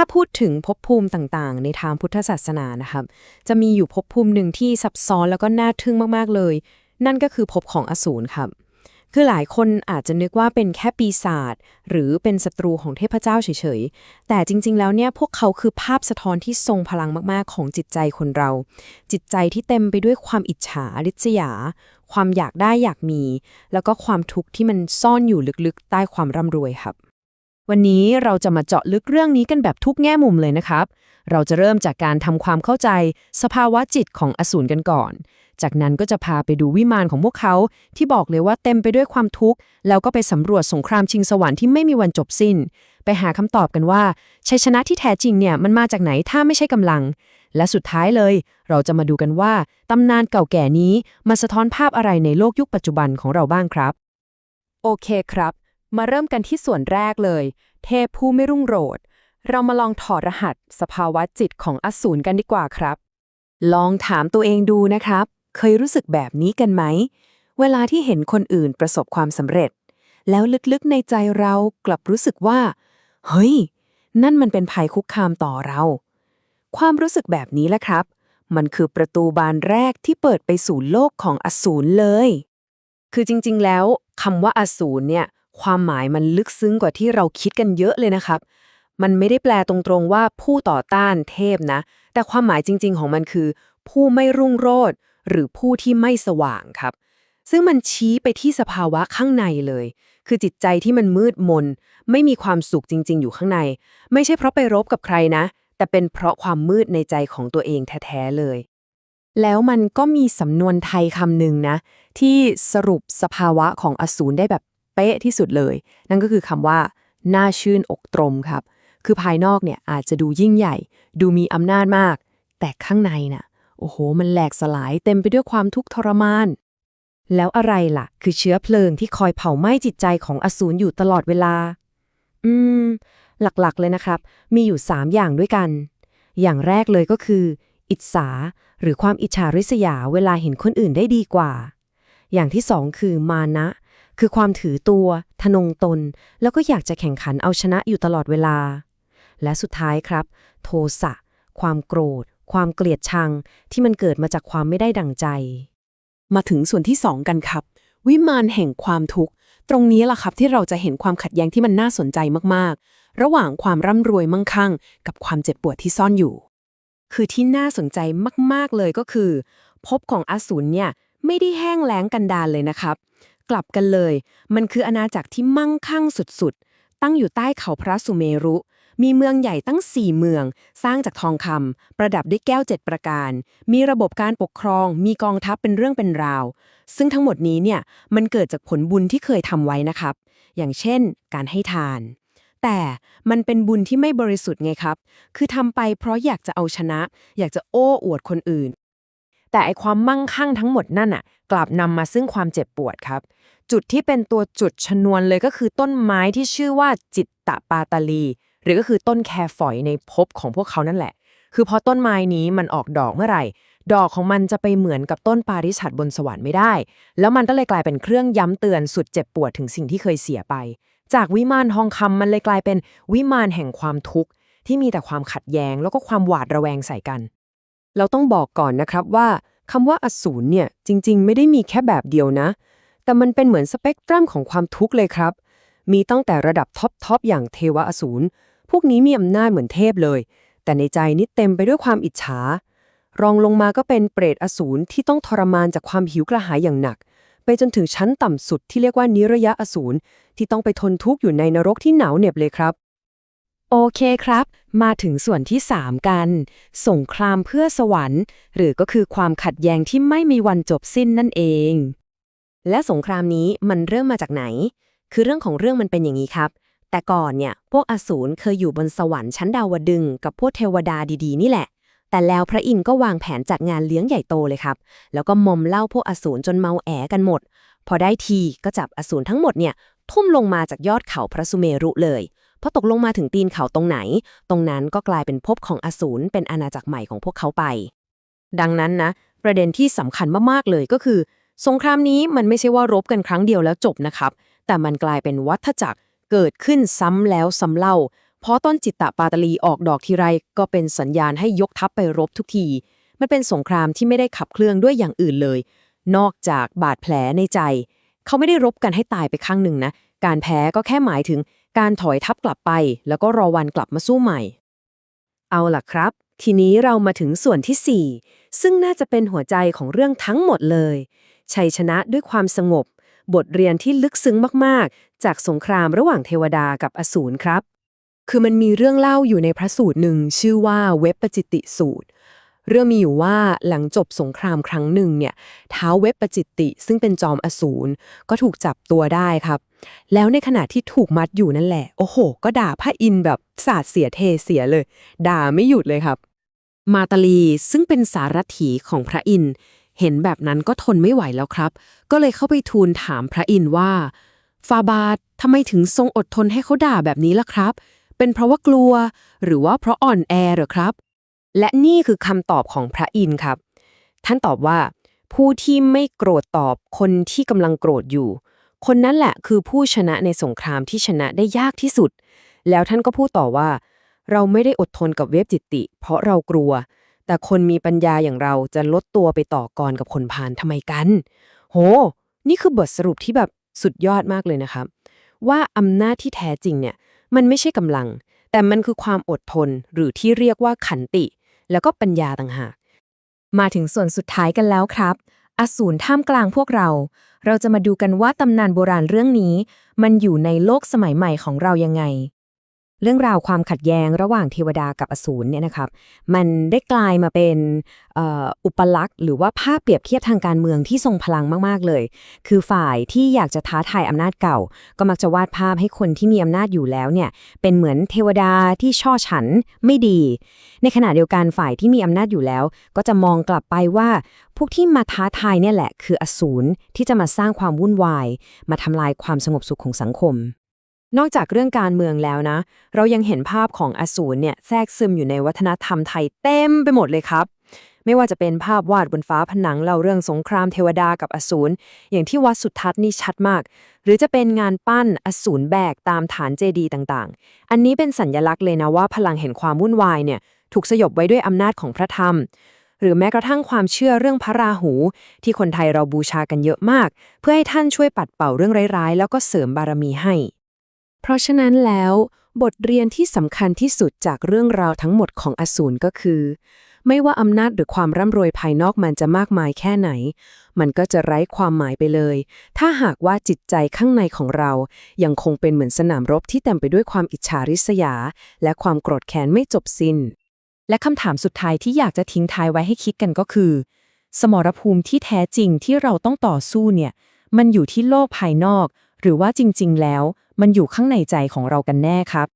ถ้าพูดถึงภพภูมิต่างๆ ในทางพุทธศาสนานะครับ จะมีอยู่ภพภูมิหนึ่งที่ซับซ้อนแล้วก็น่าทึ่งมากๆเลย นั่นก็คือภพของอสูรครับ คือหลายคนอาจจะนึกว่าเป็นแค่ปีศาจหรือเป็นศัตรูของเทพเจ้าเฉยๆ แต่จริงๆ แล้วเนี่ยพวกเขาคือภาพสะท้อนที่ทรงพลังมากๆ ของจิตใจคนเรา จิตใจที่เต็มไปด้วยความอิจฉาริษยา ความอยากได้อยากมี แล้วก็ความทุกข์ที่มันซ่อนอยู่ลึกๆ ใต้ความร่ำรวยครับ วันนี้เราจะมาเจาะลึกเรื่องนี้กันแบบทุกแง่มุมเลยนะครับ เราจะเริ่มจากการทำความเข้าใจ สภาวะจิตของอสูรกันก่อน จากนั้นก็จะพาไปดูวิมานของพวกเขา ที่บอกเลยว่าเต็มไปด้วยความทุกข์ แล้วก็ไปสำรวจสงครามชิงสวรรค์ที่ไม่มีวันจบสิ้น ไปหาคำตอบกันว่าชัยชนะที่แท้จริงเนี่ยมันมาจากไหนถ้าไม่ใช่กำลัง และสุดท้ายเลย เราจะมาดูกันว่าตำนานเก่าแก่นี้มาสะท้อนภาพอะไรในโลกยุคปัจจุบันของเราบ้างครับ โอเคครับ มาเริ่มกันที่ส่วนแรกเลย เทพผู้ไม่รุ่งโรจน์เรามาลองถอดรหัส สภาวะจิตของอสูรกันดีกว่าครับ ลองถามตัวเองดูนะครับ เคยรู้สึกแบบนี้กันไหม เวลาที่เห็นคนอื่นประสบความสำเร็จ แล้วลึกๆในใจเรากลับรู้สึกว่า เฮ้ย นั่นมันเป็นภัยคุกคามต่อเรา ความรู้สึกแบบนี้แหละครับ มันคือประตูบานแรกที่เปิดไปสู่โลกของอสูรเลย คือจริง ๆ แล้วคำว่าอสูรเนี่ย ความหมายมันลึกซึ้งกว่าที่เราคิดกันเยอะเลยนะครับ มันไม่ได้แปลตรงๆว่าผู้ต่อต้านเทพนะ แต่ความหมายจริง ๆ ของมันคือ ผู้ไม่รุ่งโรจน์หรือผู้ที่ไม่สว่างครับ ซึ่งมันชี้ไปที่สภาวะข้างในเลย คือจิตใจที่มันมืดมน ไม่มีความสุขจริง ๆ อยู่ข้างใน ไม่ใช่เพราะไปรบกับใครนะ แต่เป็นเพราะความมืดในใจของตัวเองแท้ๆเลยแล้วมันก็มีสำนวนไทยคำหนึ่งนะ ที่สรุปสภาวะของอสูรได้แบบ ป๊ะที่สุดเลย นั่นก็คือคำว่าน่าชื่นอกตรมครับ คือภายนอกเนี่ยอาจจะดูยิ่งใหญ่ ดูมีอำนาจมาก แต่ข้างในน่ะ โอ้โห มันแหลกสลายเต็มไปด้วยความทุกข์ทรมาน แล้วอะไรล่ะ คือเชื้อเพลิงที่คอยเผาไหม้จิตใจของอสูรอยู่ตลอดเวลา อืม หลักๆเลยนะครับ มีอยู่ 3 อย่างด้วยกัน อย่างแรกเลยก็คือ อิจฉาหรือความอิจฉาริษยาเวลาเห็นคนอื่นได้ดีกว่า อย่างที่สองคือมานะ คือความถือตัว ทนงตน แล้วก็อยากจะแข่งขันเอาชนะอยู่ตลอดเวลา และสุดท้ายครับ โทสะ ความโกรธ ความเกลียดชัง ที่มันเกิดมาจากความไม่ได้ดังใจ มาถึงส่วนที่2กันครับ วิมานแห่งความทุกข์ ตรงนี้ล่ะครับที่เราจะเห็นความขัดแย้งที่มันน่าสนใจมากๆ ระหว่างความร่ำรวยมั่งคั่ง กับความเจ็บปวดที่ซ่อนอยู่ คือที่น่าสนใจมากๆเลยก็คือภพของอสูรเนี่ยไม่ได้แห้งแล้งกันดารเลยนะครับ กลับกันเลย มันคืออาณาจักรที่มั่งคั่งสุดๆ ตั้งอยู่ใต้เขาพระสุเมรุ มีเมืองใหญ่ตั้ง 4 เมือง สร้างจากทองคำประดับด้วยแก้วเจ็ดประการ มีระบบการปกครอง มีกองทัพเป็นเรื่องเป็นราว ซึ่งทั้งหมดนี้เนี่ยมันเกิดจากผลบุญที่เคยทำไว้นะครับ อย่างเช่น การให้ทาน แต่มันเป็นบุญที่ไม่บริสุทธิ์ไงครับ คือทำไปเพราะอยากจะเอาชนะ อยากจะโอ้อวดคนอื่น แต่ไอความมั่งคั่งทั้งหมดนั่นน่ะ กลับนำมาซึ่งความเจ็บปวดครับ จุดที่เป็นตัวจุดชนวนเลยก็คือต้นไม้ที่ชื่อว่าจิตตะปาตาลี หรือก็คือต้นแคฝอยในภพของพวกเขานั่นแหละ คือพอต้นไม้นี้มันออกดอกเมื่อไหร่ ดอกของมันจะไปเหมือนกับต้นปาริฉัดบนสวรรค์ไม่ได้ แล้วมันก็เลยกลายเป็นเครื่องย้ำเตือนสุดเจ็บปวดถึงสิ่งที่เคยเสียไป จากวิมานทองคำมันเลยกลายเป็นวิมานแห่งความทุกข์ที่มีแต่ความขัดแย้งแล้วก็ความหวาดระแวงใส่กัน เราต้องบอกก่อนนะครับว่าคำว่าอสูรเนี่ยจริงๆ ไม่ได้มีแค่แบบเดียวนะ แต่มันเป็นเหมือนสเปกตรัมของความทุกข์เลยครับ มีตั้งแต่ระดับท็อปทอปอย่างเทวอสูร พวกนี้มีอำนาจเหมือนเทพเลย แต่ในใจนี่เต็มไปด้วยความอิจฉา รองลงมาก็เป็นเปรตอสูรที่ต้องทรมานจากความหิวกระหายอย่างหนัก ไปจนถึงชั้นต่ำสุดที่เรียกว่านิรยะอสูรที่ต้องไปทนทุกข์อยู่ในนรกที่หนาวเหน็บเลยครับ โอเคครับ มาถึงส่วนที่ 3 กัน สงครามเพื่อสวรรค์ หรือก็คือความขัดแย้งที่ไม่มีวันจบสิ้นนั่นเอง และสงครามนี้มันเริ่มมาจากไหน คือเรื่องของเรื่องมันเป็นอย่างนี้ครับ แต่ก่อนเนี่ย พวกอสูรเคยอยู่บนสวรรค์ชั้นดาวดึงกับพวกเทวดาดีๆ นี่แหละ แต่แล้วพระอินทร์ก็วางแผนจัดงานเลี้ยงใหญ่โตเลยครับ แล้วก็มอมเล่าพวกอสูรจนเมาแอกันหมด พอได้ทีก็จับอสูรทั้งหมดเนี่ยทุ่มลงมาจากยอดเขาพระสุเมรุเลย พอตกลงมาถึงตีนเขาตรงไหน ตรงนั้นก็กลายเป็นภพของอสูรเป็นอาณาจักรใหม่ของพวกเขาไป ดังนั้นนะ ประเด็นที่สำคัญมากๆเลยก็คือ สงครามนี้มันไม่ใช่ว่ารบกันครั้งเดียวแล้วจบนะครับ แต่มันกลายเป็นวัฏจักรเกิดขึ้นซ้ำแล้วซ้ำเล่า เพราะต้นจิตตปาตลีออกดอกทีไรก็เป็นสัญญาณให้ยกทัพไปรบทุกที มันเป็นสงครามที่ไม่ได้ขับเคลื่องด้วยอย่างอื่นเลย นอกจากบาดแผลในใจ เขาไม่ได้รบกันให้ตายไปข้างหนึ่งนะ การแพ้ก็แค่หมายถึง การถอยทัพกลับไป แล้วก็รอวันกลับมาสู้ใหม่ เอาล่ะครับ ทีนี้เรามาถึงส่วนที่ 4 ซึ่งน่าจะเป็นหัวใจของเรื่องทั้งหมดเลย ชัยชนะด้วยความสงบ บทเรียนที่ลึกซึ้งมากๆ จากสงครามระหว่างเทวดากับอสูรครับ คือมันมีเรื่องเล่าอยู่ในพระสูตรหนึ่งชื่อว่าเวปปจิติสูตร เรื่องมีอยู่ว่าหลังจบสงครามครั้งหนึ่งเนี่ยท้าวเวปปจิตติ ซึ่งเป็นจอมอสูรก็ถูกจับตัวได้ครับ แล้วในขณะที่ถูกมัดอยู่นั่นแหละ โอ้โห ก็ด่าพระอินแบบสาดเสียเทเสียเลย ด่าไม่หยุดเลยครับ มาตาลีซึ่งเป็นสารถีของพระอินเห็นแบบนั้นก็ทนไม่ไหวแล้วครับ ก็เลยเข้าไปทูลถามพระอินว่าฟาบาททำไมถึงทรงอดทนให้เขาด่าแบบนี้ล่ะครับ เป็นเพราะว่ากลัว หรือว่าเพราะอ่อนแอหรือครับ และนี่คือคำตอบของพระอินทร์ครับ ท่านตอบว่า ผู้ที่ไม่โกรธตอบคนที่กำลังโกรธอยู่ คนนั้นแหละคือผู้ชนะในสงครามที่ชนะได้ยากที่สุด แล้วท่านก็พูดต่อว่า เราไม่ได้อดทนกับเวฟจิตติ เพราะเรากลัว แต่คนมีปัญญาอย่างเราจะลดตัวไปต่อกรกับคนพาลทำไมกัน โห นี่คือบทสรุปที่แบบสุดยอดมากเลยนะครับ ว่าอำนาจที่แท้จริงเนี่ย มันไม่ใช่กำลัง แต่มันคือความอดทนหรือที่เรียกว่าขันติ แล้วก็ปัญญาต่างหาก มาถึงส่วนสุดท้ายกันแล้วครับ อสูรท่ามกลางพวกเรา เราจะมาดูกันว่าตำนานโบราณเรื่องนี้ มันอยู่ในโลกสมัยใหม่ของเรายังไง เรื่องราวความขัดแย้งระหว่างเทวดากับอสูรเนี่ยนะครับ มันได้กลายมาเป็นอ,อุปลักษณ์หรือว่าภาพเปรียบเทียบทางการเมืองที่ทรงพลังมากๆเลย คือฝ่ายที่อยากจะท้าทายอำนาจเก่า ก็มักจะวาดภาพให้คนที่มีอำนาจอยู่แล้วเนี่ยเป็นเหมือนเทวดาที่ช่อฉันไม่ดี ในขณะเดียวกันฝ่ายที่มีอำนาจอยู่แล้ว ก็จะมองกลับไปว่าพวกที่มาท้าทายเนี่ยแหละ คืออสูรที่จะมาสร้างความวุ่นวาย มาทำลายความสงบสุขของสังคม นอกจากเรื่องการเมืองแล้วนะ เรายังเห็นภาพของอสูรเนี่ยแทรกซึมอยู่ในวัฒนธรรมไทยเต็มไปหมดเลยครับ ไม่ว่าจะเป็นภาพวาดบนฟ้าผนังเล่าเรื่องสงครามเทวดากับอสูรอย่างที่วัดสุทัศน์นี่ชัดมาก หรือจะเป็นงานปั้นอสูรแบกตามฐานเจดีย์ต่างๆ อันนี้เป็นสัญญลักษณ์เลยนะว่าพลังแห่งความวุ่นวายเนี่ยถูกสยบไว้ด้วยอำนาจของพระธรรม หรือแม้กระทั่งความเชื่อเรื่องพระราหู ที่คนไทยเราบูชากันเยอะมาก เพื่อให้ท่านช่วยปัดเป่าเรื่องร้ายๆ แล้วก็เสริมบารมีให้ เพราะฉะนั้นแล้ว บทเรียนที่สำคัญที่สุดจากเรื่องราวทั้งหมดของอสูรก็คือ ไม่ว่าอำนาจหรือความร่ำรวยภายนอกมันจะมากมายแค่ไหน มันก็จะไร้ความหมายไปเลย ถ้าหากว่าจิตใจข้างในของเรา ยังคงเป็นเหมือนสนามรบที่เต็มไปด้วยความอิจฉาริษยา และความโกรธแค้นไม่จบสิ้น และคำถามสุดท้ายที่อยากจะทิ้งท้ายไว้ให้คิดกันก็คือ สมรภูมิที่แท้จริงที่เราต้องต่อสู้เนี่ย มันอยู่ที่โลกภายนอก หรือว่าจริง ๆ แล้ว มันอยู่ข้างในใจของเรากันแน่ครับ